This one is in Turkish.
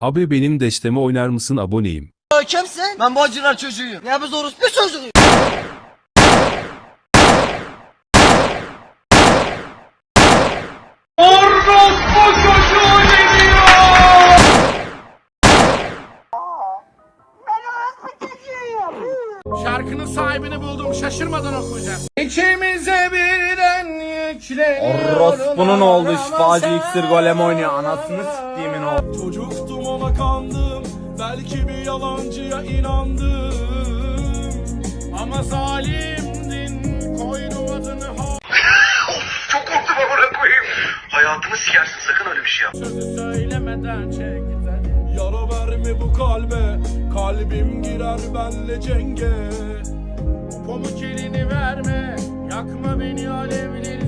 Abi benim desteme oynar mısın aboneyim. Kimsin? Ben bacılar çocuğuyum. Ya biz orospu çocuğuyuz. Şarkının sahibini buldum şaşırmadan okuyacağım. Birden yükleniyorum. Orospu'nun oğlu şifacı iksir golem oynuyor. Anasını siktiğimin oğlu. Çocuktum ona kandım Belki bir yalancıya inandım Ama zalimdin koydu adını ha Çok korktum amına koyayım. Hayatımı sikersin sakın öyle bir şey yapma. Sözü söylemeden çek. Yara verme bu kalbe Kalbim girer benle cenge Pamuk elini verme yakma beni alevler